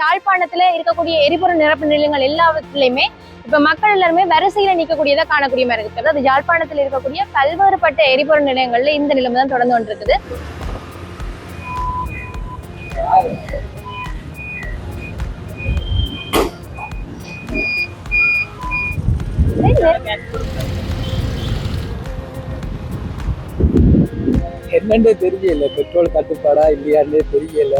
யாழ்ப்பாணத்துல இருக்கக்கூடிய எரிபொருள் நிரப்பு நிலையங்கள் எல்லாத்துலயுமே இப்ப மக்கள் எல்லாருமே வரிசையில நிக்கக்கூடியதா காணக்கூடிய மாதிரி இருக்கு. அதாவது யாழ்ப்பாணத்துல இருக்கக்கூடிய பல்வேறுபட்ட எரிபொருள் நிலையங்கள்ல இந்த நிலைமை தான் தொடர்ந்து கொண்டிருக்குது. என்னன்னு தெரியல. பெட்ரோல் தட்டுப்பாடா இல்லையான்னு தெரியல.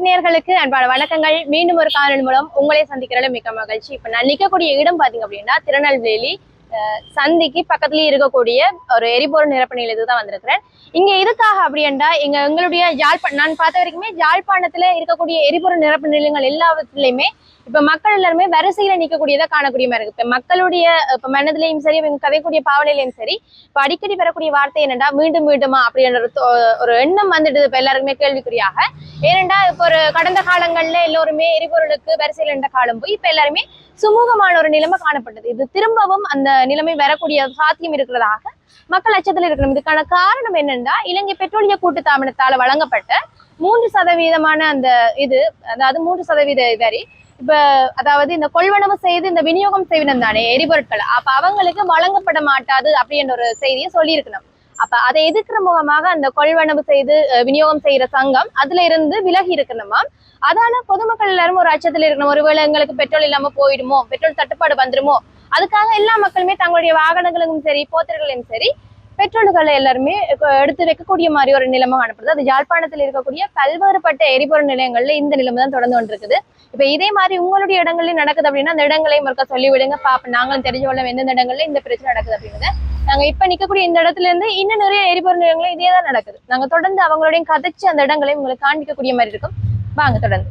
சும்மா அன்பான வணக்கங்கள். மீண்டும் ஒரு காணொலி மூலம் உங்களை சந்திக்கிறதுல மிக்க மகிழ்ச்சி. இப்ப நான் நிற்கக்கூடிய இடம் பாத்தீங்க அப்படின்னா திருநெல்வேலி அஹ், சந்திக்கு பக்கத்துலயே இருக்கக்கூடிய ஒரு எரிபொருள் நிரப்பு நிலையத்துக்கு தான் வந்திருக்கிறேன். இங்க எதுக்காக அப்படின்னா இங்க எங்களுடைய யாழ்ப்பாணம் நான் பார்த்த வரைக்குமே யாழ்ப்பாணத்துல இருக்கக்கூடிய எரிபொருள் நிரப்பு நிலையங்கள் எல்லாத்துலயுமே இப்ப மக்கள் எல்லாருமே வரிசையில நிக்கக்கூடியதா காணக்கூடிய மாதிரி இருக்கு. இப்ப மக்களுடைய இப்ப மனதிலையும் சரி இவங்க கதைக்கூடிய பாவனையிலையும் சரி இப்ப அடிக்கடி வரக்கூடிய வார்த்தை என்னடா மீண்டும் மீண்டுமா அப்படின்ற ஒரு ஒரு எண்ணம் வந்துடுது இப்ப எல்லாருக்குமே கேள்விக்குறியாக. ஏனெண்டா இப்போ ஒரு கடந்த காலங்கள்ல எல்லோருமே எரிபொருளுக்கு வரிசையில் நின்ற காலம் போய் இப்ப எல்லாருமே சுமூகமான ஒரு நிலைமை காணப்பட்டது. இது திரும்பவும் அந்த நிலைமை வரக்கூடிய சாத்தியம் இருக்கிறதாக மக்கள் அச்சத்தில் இருக்கணும். இதுக்கான காரணம் என்னென்னா இலங்கை பெட்ரோலிய கூட்டு தாமனத்தால் வழங்கப்பட்ட மூன்று சதவீதமான அந்த இது அதாவது மூன்று சதவீத வரி இப்ப அதாவது இந்த கொள்வனவு செய்து இந்த விநியோகம் செய்வினம் தானே எரிபொருட்கள். அப்ப அவங்களுக்கு வழங்கப்பட மாட்டாது அப்படின்ற ஒரு செய்தியை சொல்லியிருக்கணும். அப்ப அதை எதிர்க்கிற முகமாக அந்த கொள்வனவு செய்து விநியோகம் செய்யற சங்கம் அதுல இருந்து விலகி இருக்கணுமா? அதான பொதுமக்கள் எல்லாரும் ஒரு அச்சத்துல இருக்கணும். ஒருவேளை எங்களுக்கு பெட்ரோல் இல்லாம போயிடுமோ? பெட்ரோல் தட்டுப்பாடு வந்துருமோ? அதுக்காக எல்லா மக்களுமே தங்களுடைய வாகனங்களுக்கும் சரி போத்தர்களையும் சரி பெட்ரோல்களை எல்லாருமே எடுத்து வைக்கக்கூடிய மாதிரி ஒரு நிலைமை காணப்படுது அது யாழ்ப்பாணத்தில் இருக்கக்கூடிய பல்வேறுபட்ட எரிபொருள் நிலையங்கள்ல இந்த நிலைமை தான் தொடர்ந்து கொண்டிருக்குது. இப்ப இதே மாதிரி உங்களுடைய இடங்கள்லயும் நடக்குது அப்படின்னா அந்த இடங்களையும் இருக்க சொல்லிவிடுங்க. பாப்ப நாங்களும் தெரிஞ்சு கொள்ள எந்தெந்த இடங்கள்ல இந்த பிரச்சனை நடக்குது அப்படின்றத நாங்க இப்ப நிக்கக்கூடிய இந்த இடத்துல இருந்து இன்னும் நிறைய எரிபொருள் நிலையங்களும் இதே தான் நடக்குது. நாங்க தொடர்ந்து அவங்களுடைய கதைச்சு அந்த இடங்களையும் உங்களுக்கு காண்பிக்கக்கூடிய மாதிரி இருக்கும். வாங்க தொடர்ந்து.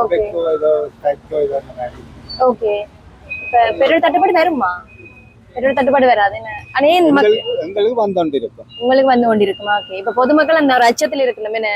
ஓகே இப்ப பெட்ரோல் தட்டுப்பாடு வருமா? பெட்ரோல் தட்டுப்பாடு வராது ஆனா எங்களுக்கு வந்தோண்டிருக்கும் உங்களுக்கு வந்து கொண்டு இருக்குமா ஓகே இப்ப பொதுமக்கள் அந்த ஒரு அச்சத்துல இருக்கணும். என்ன?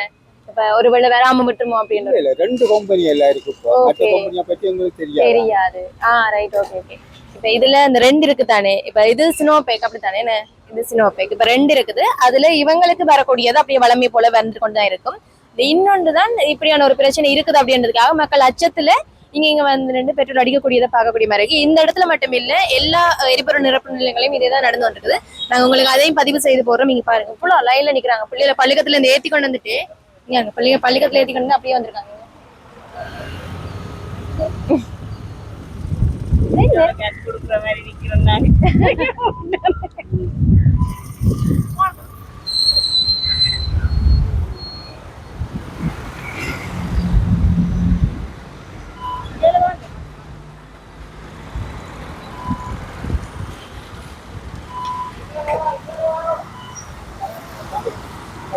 இப்ப ஒருவேளை வராம விட்டுருமோ அப்படின்னு இல்ல ரெண்டு கம்பெனி எல்லாம் இருக்கு இப்போ. மற்ற Okay. கம்பெனியை பத்தி எங்களுக்கு தெரியாது. தெரியாது. ஆ ரைட் ஓகே ஓகே இப்ப இதுல இந்த ரெண்டு இருக்கு தானே இப்ப இது சினோபேக் என்ன? இது சினோபேக் இப்ப ரெண்டு இருக்குது. அதுல இவங்களுக்கு வரக்கூடியது அப்படியே வளமை போல வந்து கொண்டுதான் இருக்கும். இந்த இன்னொன்று தான் இப்படியான ஒரு பிரச்சனை இருக்குது அப்படின்றதுக்காக மக்கள் அச்சத்துல இங்க இங்க வந்து நின்று பெட்ரோல் அடிக்கக்கூடியதை பார்க்கக்கூடிய மாதிரி இருக்கு. இந்த இடத்துல மட்டும் இல்ல எல்லா எரிபொருள் நிரப்பு நிலையங்களையும் இதே தான் நடந்து வந்துருக்குது. நாங்க உங்களுக்கு அதையும் பதிவு செய்து போடுறோம் நீங்க பாருங்க. இவ்வளவு லைன்ல நிக்கிறாங்க. பிள்ளைகளை பள்ளிக்கத்துல இருந்து ஏத்தி கொண்டு வந்துட்டு இங்க அங்க பள்ளி பள்ளிக்கத்துல ஏத்தி கொண்டு வந்து அப்படியே வந்திருக்காங்க. கொடுக்குற மாதிரி நிக்கிறோம் நாங்க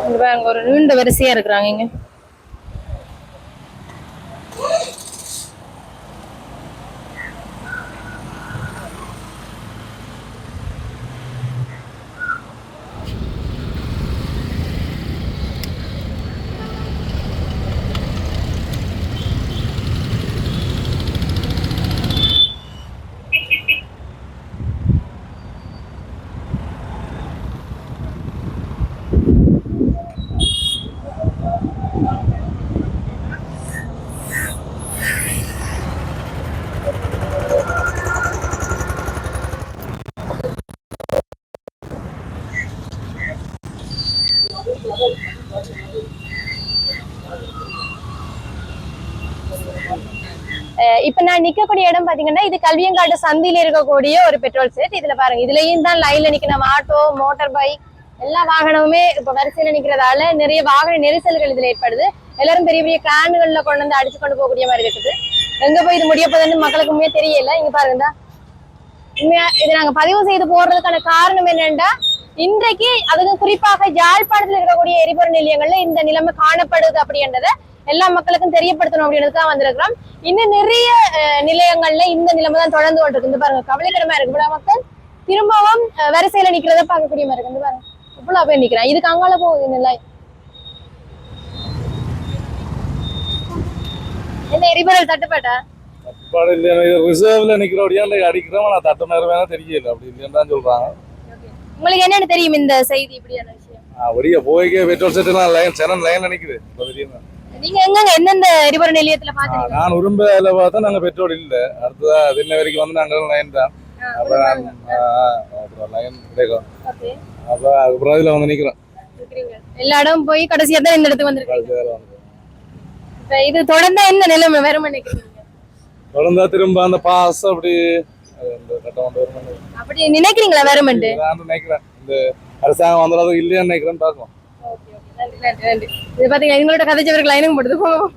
இங்க பாருங்க ஒரு நீண்ட வரிசையா இருக்கிறாங்க இங்க. இப்ப நான் நிக்கக்கூடிய இடம் பாத்தீங்கன்னா இது கல்வியங்காட்டு சந்தியில இருக்கக்கூடிய ஒரு பெட்ரோல் செட் இதுல பாருங்க இதுலயும் தான் லைன்ல நிக்கணும் ஆட்டோ மோட்டார் பைக் எல்லா வாகனமுமே இப்ப வரிசையில நிக்கிறதால நிறைய வாகன நெரிசல்கள் இதுல ஏற்படுது. எல்லாரும் பெரிய பெரிய கேனுகள்ல கொண்டு வந்து அடிச்சு கொண்டு போகக்கூடிய மாதிரி இருக்குது. எங்க போய் இது முடிய போதுன்னு மக்களுக்கு உண்மையா தெரியல. இங்க பாருங்க உண்மையா இது நாங்க பதிவு செய்து போடுறதுக்கான காரணம் என்னன்னா இன்றைக்கு அதுக்கு குறிப்பாக யாழ்ப்பாணத்தில் இருக்கக்கூடிய எரிபொருள் நிலையங்கள்ல இந்த நிலைமை காணப்படுது அப்படின்றத எல்லா மக்களுக்கும் தெரியப்படுத்தணும் அப்படின்றதுக்காக வந்திருக்கிறோம். இன்னும் நிறைய நிலையங்கள்ல இந்த நிலைமை தான் தொடர்ந்து கொண்டிருக்கு. இந்த பாருங்க கவலைக்கிடமா இருக்கு. இவ்வளவு மக்கள் திரும்பவும் வரிசையில நிக்கிறத பார்க்கக்கூடிய மாதிரி இருக்கு. இந்த பாருங்க. இவ்வளவு பேர் நிக்கிறான் இதுக்கு அங்கால போகுது நிலை. இந்த எரிபொருள் தட்டுப்பாட்டா? ரிசர்வ்ல நிக்கிறோடியா அடிக்கிறோம் நான் தட்டு நேரம் வேணா தெரியல. அப்படி இல்லைன்னு சொல்றாங்க. உங்களுக்கு என்னன்னு தெரியும் இந்த செய்தி இப்படியான விஷயம்? ஒடிய போய்க்கே பெட்ரோல் செட்டுலாம் லைன் நிக்குது இப்போ திடீர்னு நீங்க எங்கங்க எந்தெந்த எரிபொருள் நிலையத்துல பாத்தீங்க நான் உரும்புல பார்த்தா நாங்க பெட்ரோல் இல்ல. அடுத்ததா திண்ண வரைக்கும் வந்து நாங்க லைன் தான். அப்ப நான் ஆ, அப்புறம் லைன் கிடைக்கும். அப்ப அதுக்கப்புறம் இதுல வந்து நிக்கிறோம். எல்லா இடம் போய் கடைசியா தான் இந்த இடத்துக்கு வந்திருக்கீங்க. இது தொடர்ந்தா என்ன நிலைமை? வரும் நினைக்கிறீங்க? தொடர்ந்தா திரும்ப அந்த பாஸ் அப்படி அப்படி நினைக்கிறீங்களா வருமெண்டு நான் நினைக்கிறேன். இந்த அரசாங்கம் வந்துடுறது இல்லையான்னு நினைக்கிறேன்னு பார்க்கலாம் இது பாத்தீங்க எங்களோட கதைச்சவர்கள் லைனும் போடுது. போவோம்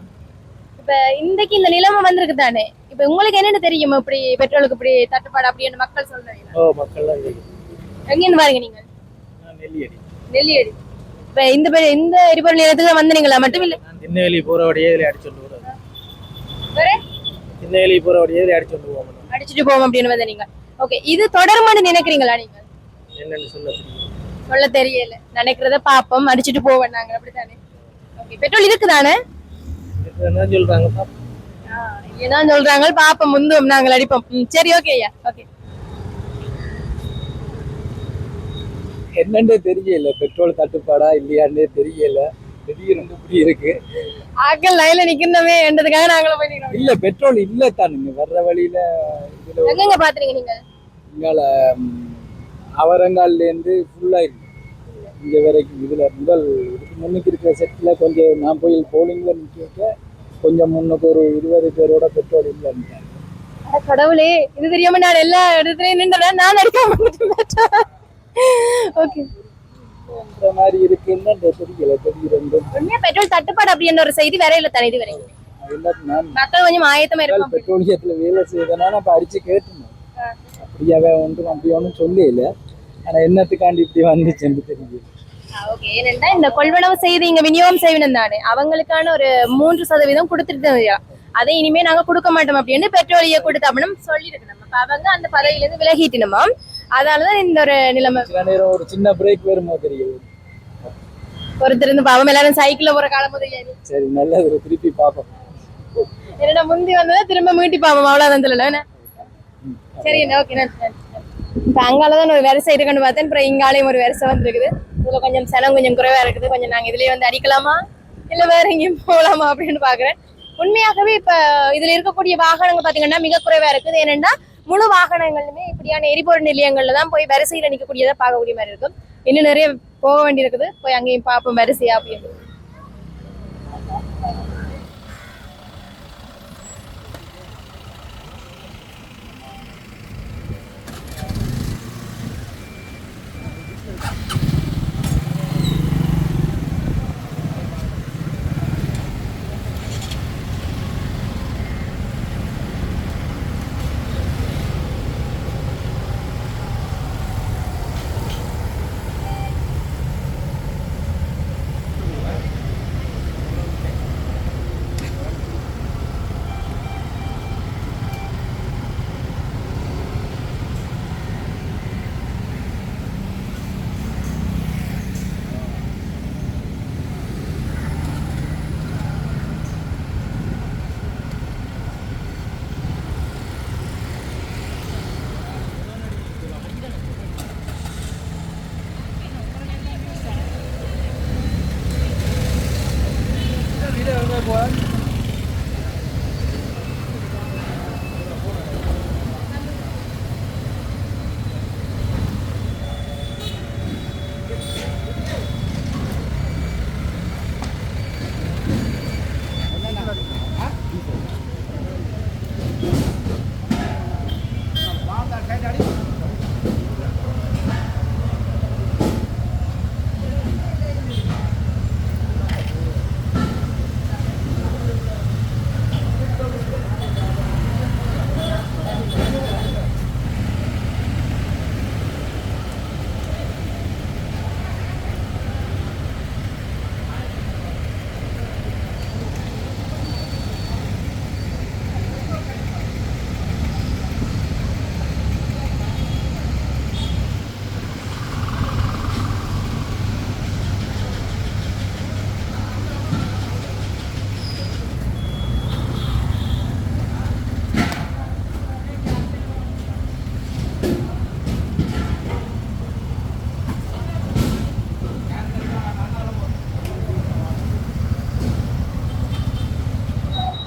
இப்ப இன்றைக்கு இந்த நிலைமை வந்திருக்கு தானே? இப்ப உங்களுக்கு என்னன்னு தெரியும்? இப்படி பெட்ரோலுக்கு இப்படி தட்டுப்பாடு அப்படின்னு மக்கள் சொல்றீங்க இருக்கு. எங்கேருந்து பாருங்க நீங்க நெல்லியடி. இப்ப இந்த இந்த எரிபொருள் நிலையத்துக்கு வந்தீங்களா? மட்டும் இல்ல. திண்ணவேலி போகிற வழியே இதில் அடிச்சுட்டு போகிறேன் வேற? திண்ணவேலி போகிற வழியே இதில் அடிச்சுட்டு போவோம். அடிச்சுட்டு போவோம் அப்படின்னு நீங்க ஓகே இது தொடருமான்னு நினைக்கிறீங்களா நீங்க? என்னன்னு சொல்ல தெரியல. நினைக்கிறத பாப்போம் அடிச்சுட்டு போவோம் நாங்க அப்படித்தானே? ஓகே பெட்ரோல் இருக்குதானே? என்ன சொல்கிறாங்க ஏதான் சொல்றாங்க. பாப்போம் முந்தும் நாங்கள் அடிப்போம். சரி ஓகே ஐயா. ஓகே என்னன்னே தெரியல. பெட்ரோல் தட்டுப்பாடா இல்லையான்னே தெரியல. ஆக்கள் லைன்ல நிக்கணுமே என்றதுக்காக நாங்களும் போய் இல்ல பெட்ரோல் இல்ல தானுங்க வர்ற வழியில எங்கெங்க பாத்துறீங்க நீங்க? இங்கால அவரங்கால்ல இருந்து ஃபுல்லா இருக்கு இங்க வரைக்கும் இதுல முதல் இதுக்கு முன்னுக்கு இருக்கிற செட்ல கொஞ்சம் நான் போய் போலிங்ல நிக்க கொஞ்சம் முன்னுக்கு ஒரு இருபது பேரோட பெட்ரோல் இல்லைன்னு கடவுளே இது தெரியாம நான் எல்லா இடத்துலயும் நின்றேன். நான் அடிக்காம ஓகே. மாதிரி இருக்குன்னு தெரியல திடீரென்று உண்மையா பெட்ரோல் தட்டுப்பாடு அப்படின்ற ஒரு செய்தி வேற இல்ல தானே இது வரைக்கும் என்ன நான் மக்கள் கொஞ்சம் ஆயத்தமா இருக்கும் பெட்ரோலியத்துல வேலை செய்தனால அப்ப அடிச்சு கேட்டுனேன் அப்படியாவே ஒன்றும் அப்படி ஒன்றும் சொல்லல ஆனா என்னத்துக்காண்டி இப்படி வந்துச்சுன்னு தெரியல. ஓகே ஏனென்றா இந்த கொள்வனவு செய்து இங்க விநியோகம் செய்வினம் தானே. அவங்களுக்கான ஒரு மூன்று சதவீதம் கொடுத்துட்டு அதை இனிமே நாங்க கொடுக்க மாட்டோம் அப்படின்னு பெட்ரோலிய கொடுத்து அப்படின்னு சொல்லியிருக்கணும். அப்ப அவங்க அந்த பதவியில இருந்து விலகிட்டினுமா அதனாலதான் இந்த ஒரு நிலைமை. நேரம் ஒரு சின்ன பிரேக் வருமோ தெரியல. ஒருத்தர் இருந்து பாவம் எல்லாரும் சைக்கிள்ல போற காலம் முதல் சரி நல்லது ஒரு திருப்பி பார்ப்போம் என்னடா முந்தி வந்ததா திரும்ப மீட்டி பாவம் அவ்வளவுதான் சொல்லல என்ன? சரி ஓகே இப்ப அங்காலதான் ஒரு வரிசை இருக்குன்னு பார்த்தேன். அப்புறம் இங்காலையும் ஒரு வரிசை வந்துருக்குது. இதுல கொஞ்சம் சனம் கொஞ்சம் குறைவா இருக்குது. கொஞ்சம் நாங்க இதுலயே வந்து அடிக்கலாமா? இல்ல வேற எங்கேயும் போகலாமா அப்படின்னு பாக்குறேன். உண்மையாகவே இப்ப இதுல இருக்கக்கூடிய வாகனங்கள் பாத்தீங்கன்னா மிக குறைவா இருக்குது. ஏனென்னா முழு வாகனங்களுமே இப்படியான எரிபொருள் நிலையங்கள்ல தான் போய் வரிசையில நிக்கக்கூடியதை பார்க்கக்கூடிய மாதிரி இருக்கும். இன்னும் நிறைய போக வேண்டியிருக்குது. போய் அங்கேயும் பார்ப்போம் வரிசையா அப்படின்னு.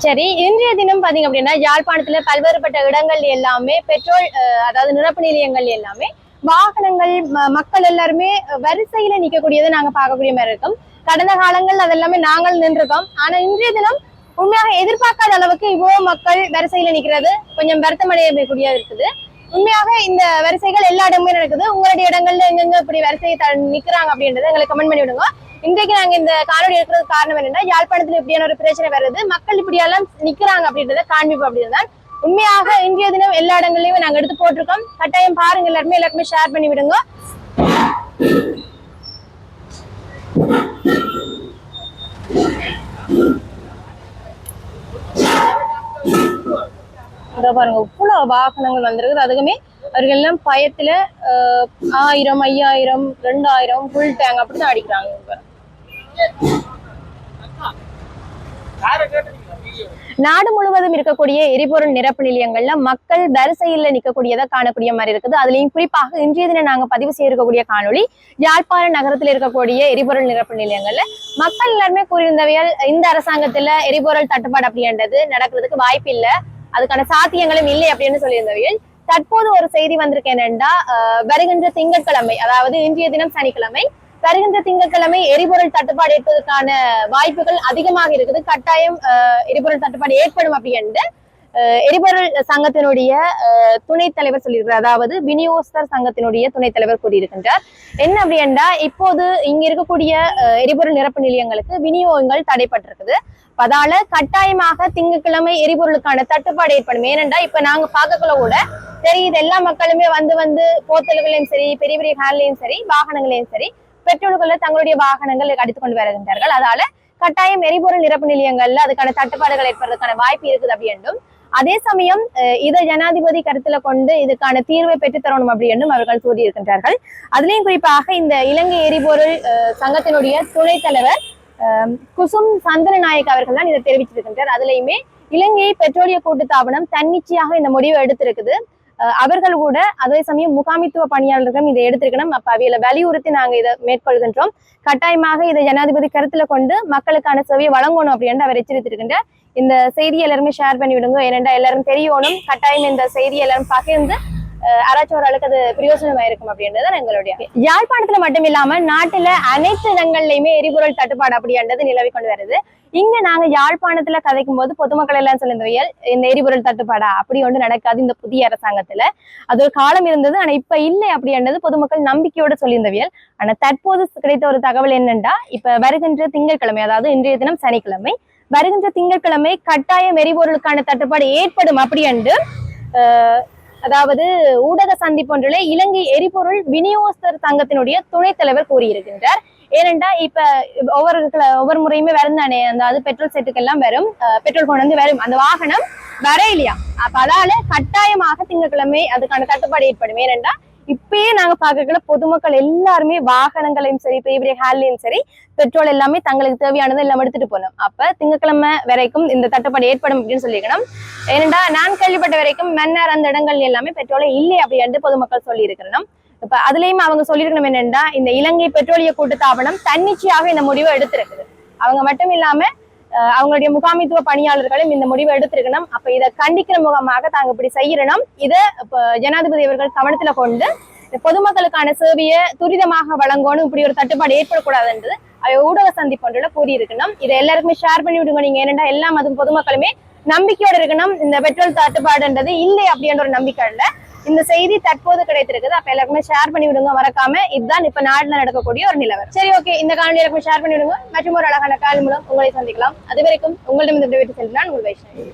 சரி இன்றைய தினம் பாத்தீங்க அப்படின்னா யாழ்ப்பாணத்துல பல்வேறுபட்ட இடங்கள் எல்லாமே பெட்ரோல் அதாவது நிரப்பு நிலையங்கள் எல்லாமே வாகனங்கள் ம- மக்கள் எல்லாருமே வரிசையில நிக்கக்கூடியதை நாங்க பார்க்கக்கூடிய மாதிரி இருக்கும். கடந்த காலங்கள் அதெல்லாமே நாங்கள் நின்றுக்கோம் ஆனா இன்றைய தினம் உண்மையாக எதிர்பார்க்காத அளவுக்கு இவ்வளவு மக்கள் வரிசையில நிக்கிறது கொஞ்சம் வருத்தமடையக்கூடிய இருக்குது. உண்மையாக இந்த வரிசைகள் எல்லா இடமுமே நடக்குது. உங்களுடைய இடங்கள்ல எங்கெங்க இப்படி வரிசையை த- நிக்கிறாங்க அப்படின்றத எங்களுக்கு கமெண்ட் பண்ணி விடுங்க இன்றைக்கு நாங்க இந்த காணொலி எடுக்கிறதுக்கு காரணம் என்னன்னா யாழ்ப்பாணத்துல இப்படியான ஒரு பிரச்சனை வருது மக்கள் இப்படியெல்லாம் நிக்கிறாங்க அப்படின்றத காண்பிப்பு அப்படின்றதான் உண்மையாக இன்றைய தினம் எல்லா இடங்கள்லயுமே நாங்க எடுத்து போட்டிருக்கோம். கட்டாயம் பாருங்க எல்லாருமே எல்லாருமே ஷேர் பண்ணி விடுங்க. இதோ பாருங்க இவ்வளவு வாகனங்கள் வந்திருக்குது. அதுக்குமே அவர்கள் எல்லாம் பயத்துல ஆயிரம் ஐயாயிரம் ரெண்டாயிரம் ஃபுல் டேங்க் அப்படிதான் அடிக்கிறாங்க நாடு முழுவதும் இருக்கக்கூடிய எரிபொருள் நிரப்பு நிலையங்கள்ல மக்கள் வரிசையில் நிக்கக்கூடியதை காணக்கூடிய மாதிரி இருக்குது. அதுலயும் குறிப்பாக இன்றைய தினம் நாங்க பதிவு செய்யக்கூடிய காணொளி யாழ்ப்பாண நகரத்தில் இருக்கக்கூடிய எரிபொருள் நிரப்பு நிலையங்கள்ல மக்கள் எல்லாருமே கூறியிருந்தவையால் இந்த அரசாங்கத்துல எரிபொருள் தட்டுப்பாடு அப்படின்றது நடக்கிறதுக்கு வாய்ப்பு இல்லை அதுக்கான சாத்தியங்களும் இல்லை அப்படின்னு சொல்லியிருந்தவையில் தற்போது ஒரு செய்தி வந்திருக்கேன் என்னன்னா அஹ், வருகின்ற திங்கட்கிழமை அதாவது இன்றைய தினம் சனிக்கிழமை வருகின்ற திங்கட்கிழமை எரிபொருள் தட்டுப்பாடு ஏற்பதற்கான வாய்ப்புகள் அதிகமாக இருக்குது. கட்டாயம் எரிபொருள் தட்டுப்பாடு ஏற்படும் அப்படின்ட்டு எரிபொருள் சங்கத்தினுடைய துணைத் தலைவர் சொல்லியிருக்கிறார். அதாவது விநியோகஸ்தர் சங்கத்தினுடைய துணைத் தலைவர் கூறியிருக்கின்றார். என்ன அப்படின்னா இப்போது இங்க இருக்கக்கூடிய எரிபொருள் நிரப்பு நிலையங்களுக்கு விநியோகங்கள் தடைப்பட்டிருக்குது அதால கட்டாயமாக திங்கட்கிழமை எரிபொருளுக்கான தட்டுப்பாடு ஏற்படும். ஏனென்றா இப்ப நாங்க பார்க்கக்குள்ள கூட தெரியுது எல்லா மக்களுமே வந்து வந்து போத்தல்களையும் சரி பெரிய பெரிய ஹேர்லையும் சரி வாகனங்களையும் சரி பெட்ரோல்களை தங்களுடைய வாகனங்கள் அடித்துக் கொண்டு வருகின்றார்கள். அதால கட்டாயம் எரிபொருள் நிரப்பு நிலையங்கள்ல அதுக்கான தட்டுப்பாடுகள் ஏற்படுறதுக்கான வாய்ப்பு இருக்குது அப்படின்றும் அதே சமயம் இதை ஜனாதிபதி கருத்துல கொண்டு இதுக்கான தீர்வை பெற்றுத்தரணும் அப்படி என்றும் அவர்கள் கூறியிருக்கின்றார்கள். அதுலயும் குறிப்பாக இந்த இலங்கை எரிபொருள் சங்கத்தினுடைய துணைத் தலைவர் அஹ், குசும் சந்திரநாயக் அவர்கள் தான் இதை தெரிவிச்சிருக்கின்றார் அதுலயுமே இலங்கை பெட்ரோலிய கூட்டுத்தாபனம் தன்னிச்சையாக இந்த முடிவை எடுத்திருக்குது. அவர்கள் கூட அதே சமயம் முகாமித்துவ பணியாளர்களும் இதை எடுத்திருக்கணும். அப்ப அவையில வலியுறுத்தி நாங்க இதை மேற்கொள்கின்றோம். கட்டாயமாக இதை ஜனாதிபதி கருத்துல கொண்டு மக்களுக்கான சேவையை வழங்கணும் அப்படின்னு அவர் எச்சரித்திருக்கின்றார். இந்த செய்தியை எல்லாருமே ஷேர் பண்ணி விடுங்க ஏனென்றா எல்லாரும் தெரியணும். கட்டாயம் இந்த செய்தியை எல்லாரும் பகிர்ந்து ஆளுக்கு அது பிரயோசனமா இருக்கும் அப்படின்றது எங்களுடைய யாழ்ப்பாணத்துல மட்டும் இல்லாம நாட்டுல அனைத்து இடங்கள்லயுமே எரிபொருள் தட்டுப்பாடு அப்படின்றது நிலவி கொண்டு வருது. இங்க நாங்க யாழ்ப்பாணத்துல கதைக்கும் போது பொதுமக்கள் எல்லாம் சொல்லியிருந்தவையல் இந்த எரிபொருள் தட்டுப்பாடா? அப்படி ஒன்று நடக்காது இந்த புதிய அரசாங்கத்துல. அது ஒரு காலம் இருந்தது ஆனா இப்ப இல்லை அப்படின்றது பொதுமக்கள் நம்பிக்கையோட சொல்லியிருந்தவியல் ஆனா தற்போது கிடைத்த ஒரு தகவல் என்னன்னா இப்ப வருகின்ற திங்கட்கிழமை அதாவது இன்றைய தினம் சனிக்கிழமை வருகின்ற திங்கட்கிழமை கட்டாயம் எரிபொருளுக்கான தட்டுப்பாடு ஏற்படும் அப்படி என்று அதாவது ஊடக சந்திப்பொன்றிலே இலங்கை எரிபொருள் விநியோகஸ்தர் சங்கத்தினுடைய துணைத் தலைவர் கூறியிருக்கின்றார். ஏனெண்டா இப்ப ஒவ்வொரு ஒவ்வொரு முறையுமே வரும் தானே? அந்த அது பெட்ரோல் செட்டுக்கெல்லாம் வரும். பெட்ரோல் கொண்டு வந்து வரும். அந்த வாகனம் வர இல்லையா? அப்ப அதால கட்டாயமாக திங்கட்கிழமை அதுக்கான தட்டுப்பாடு ஏற்படும். ஏனெண்டா இப்பயே நாங்க பாக்கல பொதுமக்கள் எல்லாருமே வாகனங்களையும் சரி பெரிய பெரிய ஹேர்லையும் சரி பெட்ரோல் எல்லாமே தங்களுக்கு தேவையானது எல்லாம் எடுத்துட்டு போனோம். அப்ப திங்கக்கிழமை வரைக்கும் இந்த தட்டுப்பாடு ஏற்படும் அப்படின்னு சொல்லியிருக்கணும். ஏனெண்டா நான் கேள்விப்பட்ட வரைக்கும் மன்னர் அந்த இடங்கள் எல்லாமே பெட்ரோலே இல்லை அப்படின்னு பொதுமக்கள் சொல்லி இருக்கணும் இப்ப அதுலயும் அவங்க சொல்லியிருக்கணும் என்னன்னா இந்த இலங்கை பெட்ரோலிய கூட்டுத்தாபனம் தன்னிச்சையாக இந்த முடிவை எடுத்திருக்குது. அவங்க மட்டும் இல்லாம அவங்களுடைய முகாமித்துவ பணியாளர்களும் இந்த முடிவை எடுத்திருக்கணும். அப்ப இதை கண்டிக்கிற முகமாக தாங்க இப்படி செய்யணும் இதை ஜனாதிபதி அவர்கள் கவனத்துல கொண்டு இந்த பொதுமக்களுக்கான சேவையை துரிதமாக வழங்கணும். இப்படி ஒரு தட்டுப்பாடு ஏற்படக்கூடாதுன்றது அவை ஊடக சந்திப்பொன்றுல கூறியிருக்கணும். இதை எல்லாருக்குமே ஷேர் பண்ணி விடுங்க. நீங்க ஏனென்றா எல்லா மது பொதுமக்களுமே நம்பிக்கையோட இருக்கணும். இந்த பெட்ரோல் தட்டுப்பாடுன்றது இல்லை அப்படின்ற ஒரு நம்பிக்கை இல்ல இந்த செய்தி தற்போது கிடைத்திருக்குது. அப்ப எல்லாருக்குமே ஷேர் பண்ணி விடுங்க. மறக்காம இதுதான் இப்ப நாடுல நடக்கக்கூடிய ஒரு நிலவரம் சரி ஓகே இந்த காணொலி எல்லாருக்குமே ஷேர் பண்ணி விடுங்க. மற்றும் ஒரு அழகான கால் மூலம் உங்களை சந்திக்கலாம். அது வரைக்கும் உங்களிடம் இந்த விட்டு செல்கிறான் உங்கள் வைஷ்ணவி.